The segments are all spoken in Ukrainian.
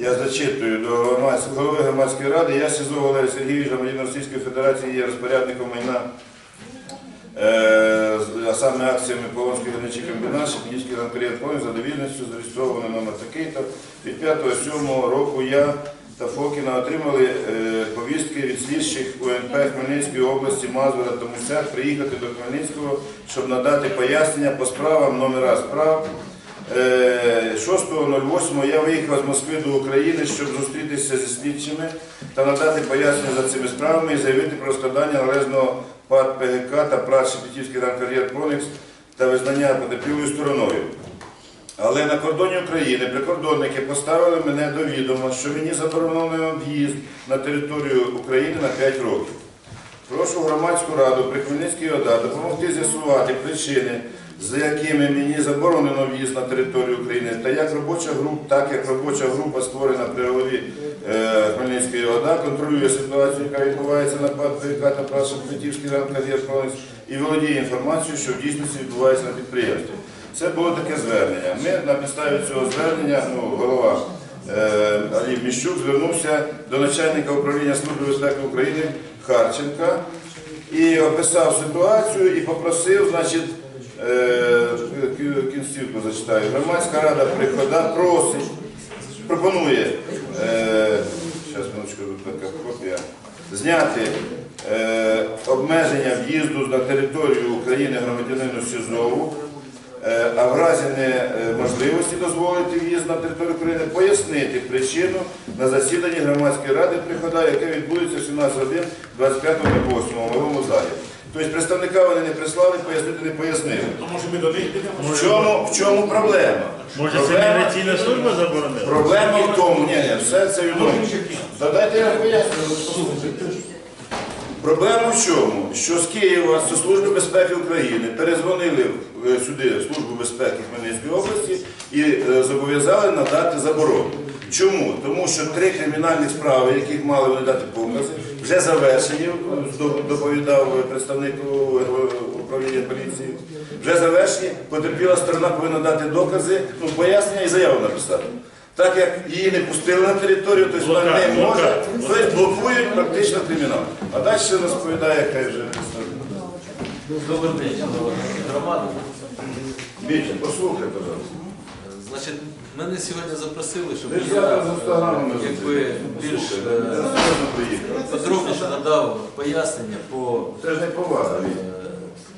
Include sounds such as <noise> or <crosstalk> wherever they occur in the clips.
Я зачитую до голови громадської ради. Я СІЗО Валерій Сергійович, громадянин Російської Федерації, є розпорядником майна, е, а саме акціями Полонський гірничий комбінат, Шепнівський ранкаріат Полон за довірністю, зареєстрований номер такий-то. Від 5.7 року я та Фокіна отримали е, повістки від слідчих УНП Хмельницької області Мазура та Мусяк приїхати до Хмельницького, щоб надати пояснення по справам номера справ. Е, 6.08 я виїхав з Москви до України, щоб зустрітися зі слідчими та надати пояснення за цими справами і заявити про складання належного ПАД ПГК та ПРАД Шепетівський ранкар'єр Проникс та визнання потерпілою стороною. Але на кордоні України прикордонники поставили мене до відома, що мені заборонено в'їзд на територію України на 5 років. Прошу громадську раду при Хмельницькій ОДА допомогти з'ясувати причини, за якими мені заборонено в'їзд на територію України, та як робоча група, так як робоча група створена при голові е, Хмельницької ОДА, контролює ситуацію, яка відбувається на ПАД ПК та Праша Плетівський ранка і володіє інформацією, що в дійсності відбувається на підприємстві. Це було таке звернення. Ми на підставі цього звернення, ну, голова е, Алій Міщук звернувся до начальника управління Служби безпеки України Харченка і описав ситуацію і попросив, значить, кінцівку зачитаю. Громадська рада прихода просить, пропонує, е, зняти е, обмеження в'їзду на територію України громадянину СІЗОВу, Е, а в разі неможливості дозволити в'їзд на територію України, пояснити причину на засіданні громадської ради прихода, яке відбудеться в 17 годин 25 на 8 в залі. Тобто представника вони не прислали, пояснити не пояснили. То може ми до них підемо? В чому, в чому проблема? Може, це Проблема- міграційна служба заборонила? Проблема в тому, ні, ні, все це відомо. Та дайте я поясню. Проблема в чому? Що з Києва, з Служби безпеки України перезвонили е, сюди в Службу безпеки Хмельницької області і е, зобов'язали надати заборону. Чому? Тому що три кримінальні справи, яких мали вони дати покази, вже завершені, доповідав представник управління поліції. Вже завершені, потерпіла сторона повинна дати докази, ну, пояснення і заяву написати. Так як її не пустили на територію, то вона не може, блокад. тобто блокують практично кримінал. А далі розповідає, хай вже Добрий день, громада. Вітя, послухай, пожалуйста. Значить, мене сьогодні запросили, щоб я е, якби більш Слухай, е, приїхав. подробніше надав пояснення по е,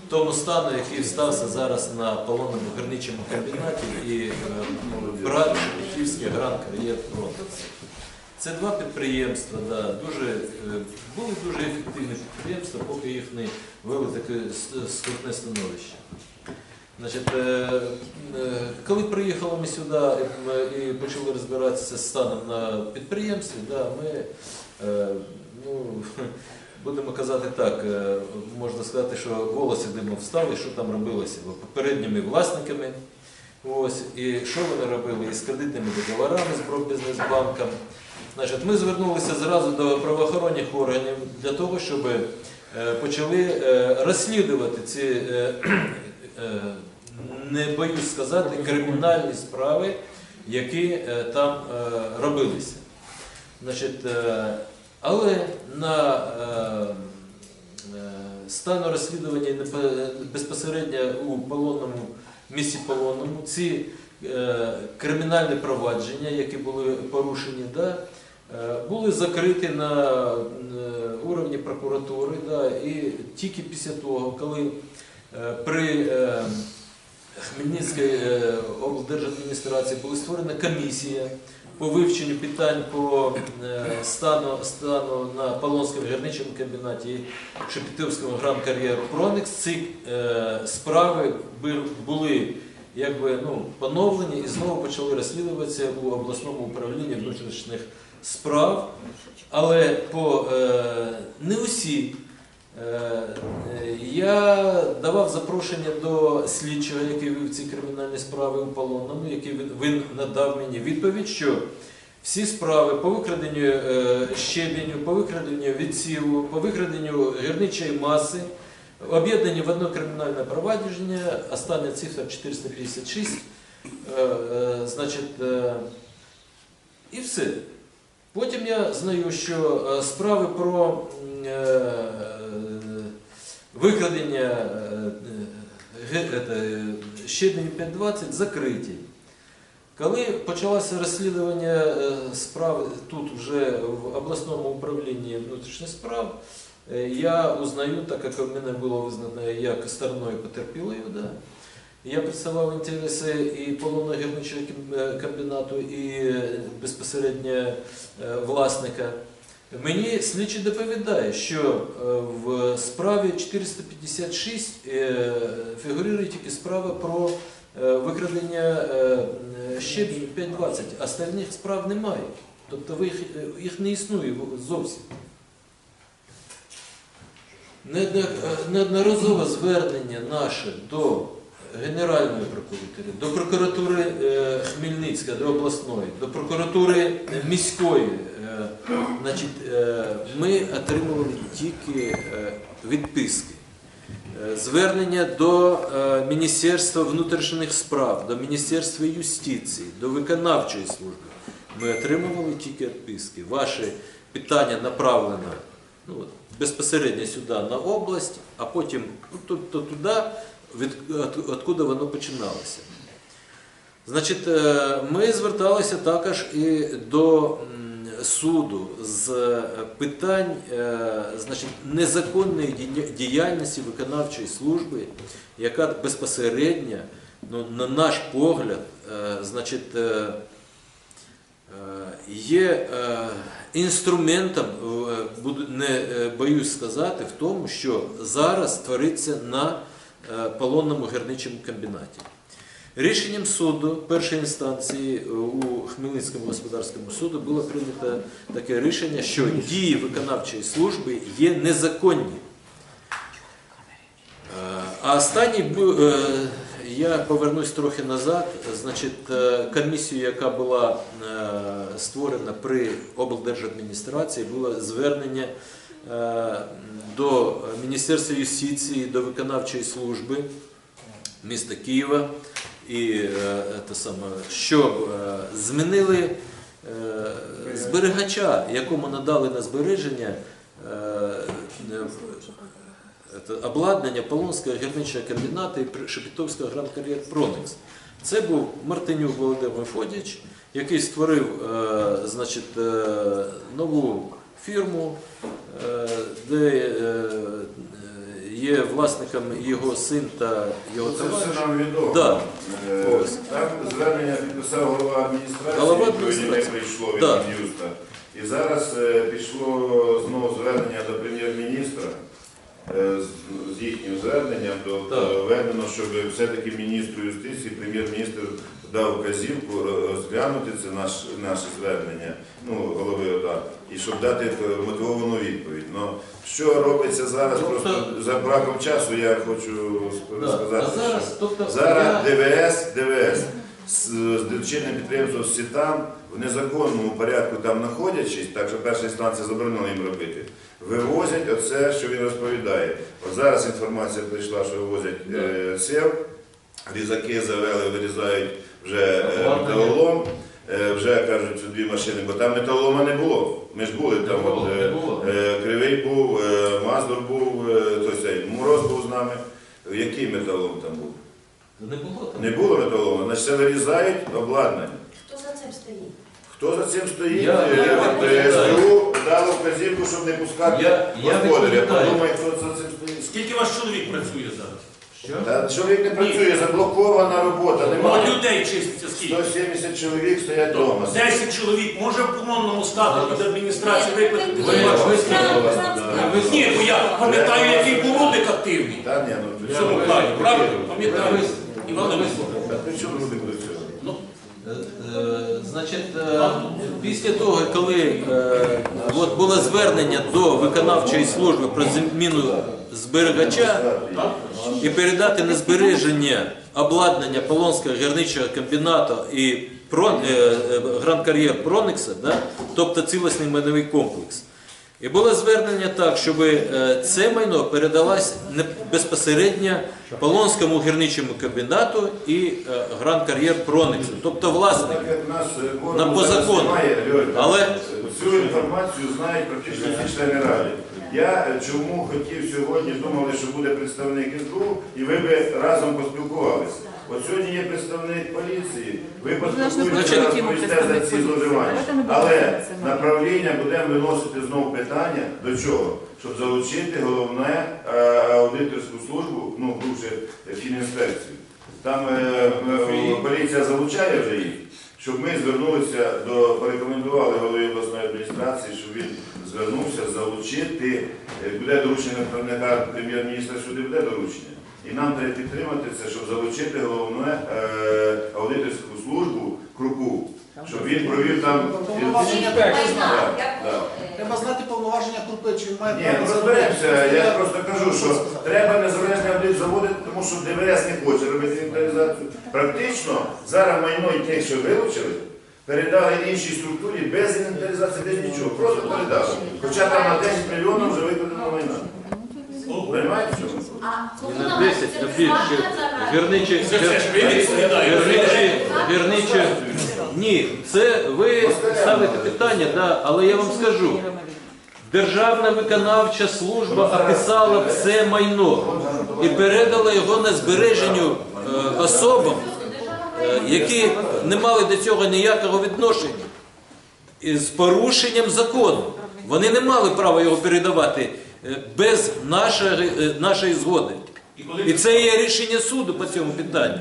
тому стану, який стався зараз на полонному гірничому комбінаті і брат Київський гран кар'єр Фронтекс. Це два підприємства, да, дуже, були дуже ефективні підприємства, поки їх не вели таке скрутне становище. Значить, е, е, коли приїхали ми сюди і, почали розбиратися з станом на підприємстві, да, ми е, ну, <laughs> будемо казати так, е, можна сказати, що голос йдемо встали, що там робилося попередніми власниками. Ось, і що вони робили із кредитними договорами з Пробізнесбанком. Значить, ми звернулися зразу до правоохоронних органів для того, щоб е, почали е, розслідувати ці, е, <clears throat> е, не боюсь сказати, кримінальні справи, які е, там е, робилися. Значить, е, але на стану розслідування безпосередньо у полонному місці полонному ці кримінальні провадження, які були порушені, да, були закриті на уровні прокуратури. Да, і тільки після того, коли при Хмельницькій е, облдержадміністрації була створена комісія по вивченню питань по е, стану, стану на Полонському гірничому комбінаті і Шепетівському гран-кар'єру Проникс. Ці е, справи були якби, ну, поновлені і знову почали розслідуватися у обласному управлінні внутрішніх справ. Але по, не усі Я давав запрошення до слідчого, який вів ці кримінальні справи у полонному, який він- надав мені відповідь, що всі справи по викраденню е, щебеню, по викраденню відсіву, по викраденню гірничої маси об'єднані в одне кримінальне провадження, остання цифра 456. Е, е, Значить, е, І все. Потім я знаю, що е, справи про м, е, е, е, щебень 520 закриті. Коли почалося розслідування справи тут вже в обласному управлінні внутрішніх справ, я узнаю, так як в мене було визнано як стороною потерпілою, да, я представляв інтереси і полонно гірничого комбінату, і безпосередньо власника. Мені слідчий доповідає, що е, в справі 456 е, фігурує тільки справа про е, викрадення е, щебню 520, а остальних справ немає. Тобто їх, їх не існує зовсім. Неодноразове звернення наше до Генеральної прокуратури, до прокуратури Хмельницька, до обласної, до прокуратури міської. Значить, е, ми отримували тільки е, відписки. Е, Звернення до Міністерства внутрішніх справ, до Міністерства юстиції, до виконавчої служби. Ми отримували тільки відписки. Ваше питання направлено ну, безпосередньо сюди на область, а потім ну, то, то туди, від, от, откуда воно починалося. Значить, ми зверталися також і до суду з е, питань е, значить, незаконної діяльності виконавчої служби, яка безпосередньо, ну, на наш погляд, е, значить, є інструментом, не боюсь сказати, в тому, що зараз твориться на полонному гірничому комбінаті. Рішенням суду першої інстанції е, у Хмельницькому господарському суду було прийнято таке рішення, що дії виконавчої служби є незаконні. Е, А останній е, я повернусь трохи назад. Значить, комісію, яка була створена при облдержадміністрації, було звернення до Міністерства юстиції, до виконавчої служби міста Києва, і е, те саме, щоб е, змінили е, зберігача, якому надали на збереження обладнання Полонського гірничого комбінату і Шепетовського гран-кар'єр Проникс. Це був Мартинюк Володимир Фодіч, який створив значить, нову фірму, де є власником його син та його Це товариш. все нам відомо. Да. Е, Ось. Там звернення підписав голова адміністрації, Голова відповіді не адміністрації. прийшло від Да. Мін'юста. І зараз е, пішло знову звернення до прем'єр-міністра з- з їхнім зверненням до Так. доведено, щоб все-таки міністру юстиції, прем'єр-міністр дав вказівку розглянути це наш, наше звернення, ну, голови ОДА, і щоб дати е, мотивовану відповідь. Ну, що робиться зараз, Тобто- просто за браком часу я хочу сказати, зараз, що тобто, Зараз ДВС, ДВС з дочірним підприємством Сітам в незаконному порядку там знаходячись, так що перша інстанція заборонила їм робити, вивозять оце, що він розповідає. От зараз інформація прийшла, що вивозять е, сев, різаки завели, вирізають вже е, металолом. Е, Вже кажуть, дві машини, бо там металолома не було. Ми ж були там. от, е, е, Кривий був, е, Маздор був, е, той цей, Мороз був з нами. Який металолом там був? не було там. Не було металолому, значить це вирізають обладнання. Хто за цим стоїть? Хто за цим стоїть? Я- Е, я от. СБУ дало вказівку, щоб не пускати Я- я господаря. відповідаю. Подумай, хто за цим стоїть. Скільки ваш чоловік працює зараз? Що? Та чоловік не працює, заблокована робота, немає. людей чиститься скільки? 170 чоловік стоять вдома. 10 чоловік може в полонному стату від адміністрації Ні, викликати? ви- ви- Ні, бо я пам'ятаю, який був Рудик активний. Та ні, ну В цьому плані, правильно? Пам'ятаю. Іван ви- Іванович. Та при чому люди будуть цього? Ну, Е, е, Значить, е, після того, коли е, от було звернення до виконавчої служби про зміну зберігача і передати на збереження обладнання Полонського гірничого комбінату і е, Гран-кар'єр Проникса, тобто цілісний майновий комплекс. І було звернення так, щоб е, це майно передалось безпосередньо Полонському гірничому комбінату і е, Гранд Кар'єр Прониксу, тобто власник. Е, На по закону. Але- цю інформацію знають практично всі члени ради. Я чому хотів сьогодні, думали, що буде представник СБУ, і ви би разом поспілкувалися. От сьогодні є представник поліції, ви поспілкуєтеся, розповісте за ці зловживання. Але направління будемо виносити знову питання до чого? Щоб залучити головне е, аудиторську службу, ну, грубше, фінінспекцію. Там е, е, поліція залучає вже їх, щоб ми звернулися до, порекомендували голові обласної адміністрації, щоб він звернувся залучити, е, буде доручення правника прем'єр-міністра сюди буде доручення. І нам треба підтримати це, щоб залучити головне е, аудиторську службу Крупу, щоб він провів там. Повноваження Так, так. Треба знати повноваження крупи, чи він має Ні, право ну розберемося. Я просто кажу, що треба незалежний аудит заводити, тому що ДВС не хоче робити інвентаризацію. Практично зараз майно і тих, що вилучили, передали іншій структурі без інвентаризації, без нічого. Просто передали. Хоча там на 10 мільйонів вже викладено майна. Що? А на 10, а більше. Це відповідаєте. гірничі, гірничі. Ні, це ви ставите питання, да, але я вам скажу. Державна виконавча служба описала все майно і передала його на збереженню е, особам, е, які не мали до цього ніякого відношення. І з порушенням закону. Вони не мали права його передавати е, без нашої, е, нашої згоди. І це є рішення суду по цьому питанню.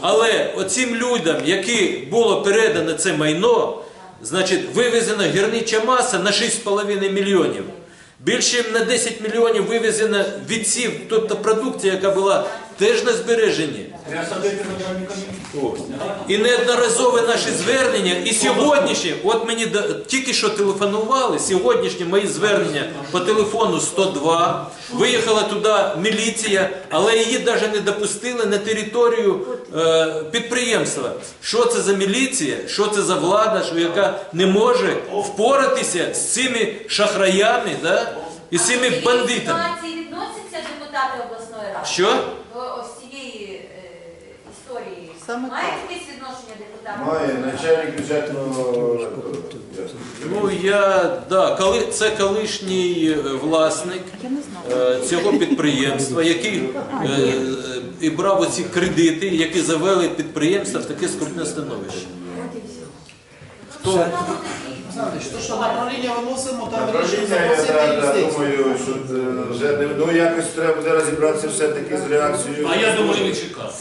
Але оцим людям, які було передано це майно, значить, вивезена гірнича маса на 6,5 мільйонів. Більше на 10 мільйонів вивезена відсів, тобто продукція, яка була теж на збереженні. І неодноразове наші звернення, і сьогоднішнє, от мені тільки що телефонували, сьогоднішнє мої звернення по телефону 102, виїхала туди міліція, але її навіть не допустили на територію е, підприємства. Що це за міліція, що це за влада, що яка не може впоратися з цими шахраями да? і з цими бандитами. відносяться депутати обласної ради? Що? До ось цієї е, історії. Саме Мають так. якесь відношення депутати? Має начальник бюджетного. Ну я да, коли це колишній е, власник е, цього підприємства, який е, е, і брав оці кредити, які завели підприємство в таке скрутне становище. Хто Знаєте, що, що направління виносимо, там я запросити да, да, юстицію. думаю, що е, вже не- ну, якось треба буде розібратися все-таки з реакцією. А я думаю, не чекати.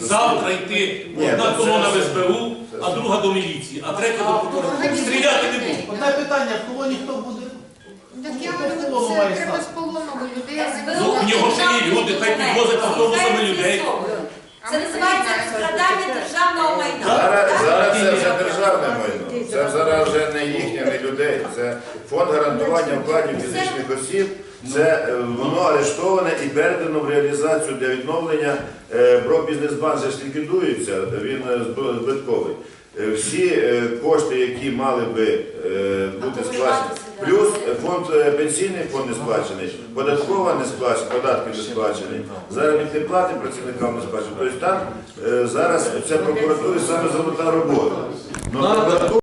Завтра йти одна це- колона в СБУ, а друга до міліції, а третя до прокуратури. Стріляти не будуть. Одне питання, в колоні хто буде? Так я говорю, це треба з полонного людей. Ну, в нього ще є люди, хай підвозять автобусами людей. Це називається розкрадання державного майна. Зараз, зараз це вже державне майно. Це зараз вже не їхнє, не людей. Це фонд гарантування вкладів фізичних осіб. Це е, воно арештоване і передано в реалізацію для відновлення. Е, Брокбізнесбанк же ж ліквідується, він е, збитковий. Е, Всі е, кошти, які мали би е, бути сплачені, плюс фонд е, пенсійний фонд не сплачений, податкова не сплачена, податки не сплачені, заробітні плати працівникам не сплачені. Тобто там е, зараз ця прокуратура саме золота робота.